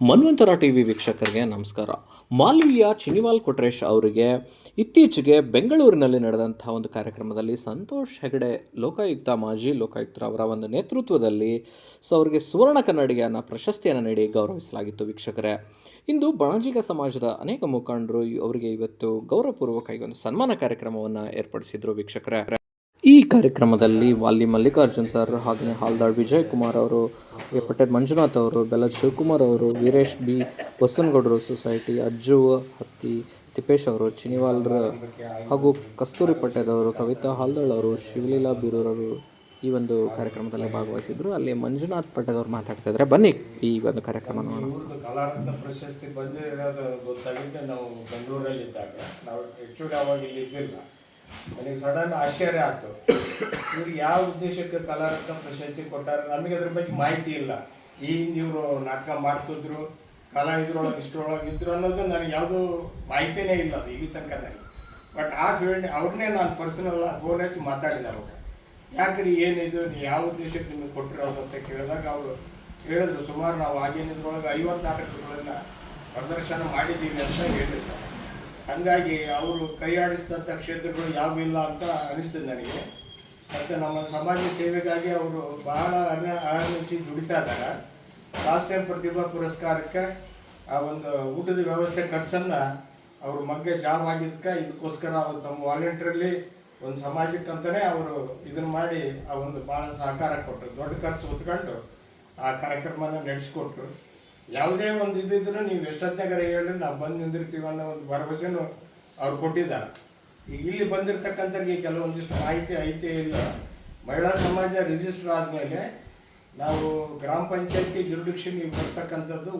ಮನ್ವಂತರ TV ವೀಕ್ಷಕರಿಗೆ ನಮಸ್ಕಾರ. ಮಾಲ್ವಿಯ ಚಿನಿವಾಲ್ ಕೊಟ್ರೇಶ್ ಅವರಿಗೆ ಇತ್ತೀಚೆಗೆ ಬೆಂಗಳೂರಿನಲ್ಲಿ ನಡೆದಂಥ ಒಂದು ಕಾರ್ಯಕ್ರಮದಲ್ಲಿ ಸಂತೋಷ್ ಹೆಗಡೆ, ಲೋಕಾಯುಕ್ತ ಮಾಜಿ ಲೋಕಾಯುಕ್ತರವರ ಒಂದು ನೇತೃತ್ವದಲ್ಲಿ ಸೊ ಅವರಿಗೆ ಸುವರ್ಣ ಕನ್ನಡಿಗೆಯನ್ನು ಪ್ರಶಸ್ತಿಯನ್ನು ನೀಡಿ ಗೌರವಿಸಲಾಗಿತ್ತು ವೀಕ್ಷಕರೇ. ಇಂದು ಬಣಜಿಗ ಸಮಾಜದ ಅನೇಕ ಮುಖಂಡರು ಅವರಿಗೆ ಇವತ್ತು ಗೌರವಪೂರ್ವಕವಾಗಿ ಒಂದು ಸನ್ಮಾನ ಕಾರ್ಯಕ್ರಮವನ್ನು ಏರ್ಪಡಿಸಿದ್ರು ವೀಕ್ಷಕರೇ. ಕಾರ್ಯಕ್ರಮದಲ್ಲಿ ವಾಲಿ ಮಲ್ಲಿಕಾರ್ಜುನ್ ಸರ್ ಹಾಗೆ ಹಾಲ್ದಾಳ್ ವಿಜಯ್ ಕುಮಾರ್ ಅವರು ಪಟ್ಟದ ಮಂಜುನಾಥ್ ಅವರು, ಬೆಲ್ಲದ ಶಿವಕುಮಾರ್ ಅವರು, ವೀರೇಶ್ ಬಿ ಬಸನಗೌಡರು ಸೊಸೈಟಿ, ಅಜ್ಜು ಹತ್ತಿ ತಿಪ್ಪೇಶ್ ಅವರು ಚಿನಿವಾಲ್ರ ಹಾಗೂ ಕಸ್ತೂರಿ ಪಟೇಲ್ ಅವರು, ಕವಿತಾ ಹಾಲ್ದಾಳ್ ಅವರು, ಶಿವಲೀಲಾ ಬೀರೂರವರು ಈ ಒಂದು ಕಾರ್ಯಕ್ರಮದಲ್ಲಿ ಭಾಗವಹಿಸಿದ್ರು. ಅಲ್ಲಿ ಮಂಜುನಾಥ್ ಪಟೇಲ್ ಅವರು ಮಾತಾಡ್ತಾ ಇದ್ದಾರೆ ಬನ್ನಿ ಈ ಒಂದು ಕಾರ್ಯಕ್ರಮ ಇವ್ರದ್ದು ಪ್ರಶಸ್ತಿ ಬಂದಿರೋದು ಗೊತ್ತಾಗಿದ್ದೆ ನಾವು ಬೆಂಗಳೂರಲ್ಲಿದ್ದಾಗ. ನಾವು ಆ್ಯಕ್ಚುಲಿ ಅವಾಗ ಇಲ್ಲಿ ಇದ್ದಿಲ್ಲ. ನನಗೆ ಸಡನ್ ಆಶ್ಚರ್ಯ ಆಯ್ತು. ಇವ್ರಿಗೆ ಯಾವ ಉದ್ದೇಶಕ್ಕೆ ಕಲಾರತ್ನ ಪ್ರಶಸ್ತಿ ಕೊಟ್ಟಾರ ನಮಗೆ ಅದ್ರ ಬಗ್ಗೆ ಮಾಹಿತಿ ಇಲ್ಲ. ಈ ಇವರು ನಾಟಕ ಮಾಡ್ತಿದ್ರು, ಕಲಾವಿದ್ರೊಳಗೆ ಇಷ್ಟರೊಳಗೆ ಇದ್ರು ಅನ್ನೋದು ನನಗೆ ಯಾವುದೂ ಮಾಹಿತಿನೇ ಇಲ್ಲ ಇಲ್ಲಿ ತನಕದಲ್ಲಿ. ಬಟ್ ಆ ಫೀಲ್ಡ್ ಅವ್ರನ್ನೇ ನಾನು ಪರ್ಸನಲ್ ಫೋನ್ ಹಚ್ಚಿ ಮಾತಾಡಿದೆ ಅವಾಗ. ಯಾಕ್ರಿ ಏನಿದು, ನೀವು ಯಾವ ಉದ್ದೇಶಕ್ಕೆ ನಿಮಗೆ ಕೊಟ್ಟಿರೋದು ಅಂತ ಕೇಳಿದಾಗ ಅವರು ಹೇಳಿದ್ರು, ಸುಮಾರು ನಾವು ಆಗಿನಿದ್ರೊಳಗೆ ಐವತ್ತು ನಾಟಕಗಳನ್ನು ಪ್ರದರ್ಶನ ಮಾಡಿದ್ದೀವಿ ಅಂತ ಹೇಳಿದ್ರು. ಹಾಗಾಗಿ ಅವರು ಕೈ ಆಡಿಸಿದಂಥ ಕ್ಷೇತ್ರಗಳು ಯಾವೂ ಇಲ್ಲ ಅಂತ ಅನಿಸ್ತದೆ ನನಗೆ. ಮತ್ತು ನಮ್ಮ ಸಮಾಜ ಸೇವೆಗಾಗಿ ಅವರು ಬಹಳ ಅನ ಅಹರ್ನಿಸಿ ದುಡಿತಾ ಇದ್ದಾರೆ. ಲಾಸ್ಟ್ ಟೈಮ್ ಪ್ರತಿಭಾ ಪುರಸ್ಕಾರಕ್ಕೆ ಆ ಒಂದು ಊಟದ ವ್ಯವಸ್ಥೆ ಖರ್ಚನ್ನು ಅವರು ಮಗ್ಗೆ ಜಾಬ್ ಆಗಿದ್ದಕ್ಕೆ ಇದಕ್ಕೋಸ್ಕರ ಅವರು ತಮ್ಮ ವಾಲಂಟ್ರಲ್ಲಿ ಒಂದು ಸಮಾಜಕ್ಕಂತಲೇ ಅವರು ಇದನ್ನು ಮಾಡಿ ಆ ಒಂದು ಭಾಳ ಸಹಕಾರ ಕೊಟ್ಟರು. ದೊಡ್ಡ ಖರ್ಚು ಹೊತ್ಕೊಂಡು ಆ ಕಾರ್ಯಕ್ರಮನ ನಡೆಸ್ಕೊಟ್ರು. ಯಾವುದೇ ಒಂದು ಇದ್ದಿದ್ರು ನೀವು ಎಷ್ಟೊತ್ತಿನಾಗಾರ ಹೇಳಿ ನಾವು ಬಂದು ನಿಂದಿರ್ತೀವಿ ಅನ್ನೋ ಒಂದು ಭರವಸೆನೂ ಅವ್ರು ಕೊಟ್ಟಿದ್ದಾರೆ. ಈಗ ಇಲ್ಲಿ ಬಂದಿರತಕ್ಕಂಥವ್ರಿಗೆ ಕೆಲವೊಂದಿಷ್ಟು ಮಾಹಿತಿ ಐತೆ ಇಲ್ಲ. ಮಹಿಳಾ ಸಮಾಜ ರಿಜಿಸ್ಟರ್ ಆದಮೇಲೆ ನಾವು ಗ್ರಾಮ ಪಂಚಾಯತಿ ಜುರಿಡಿಕ್ಷನ್ಗೆ ಬರ್ತಕ್ಕಂಥದ್ದು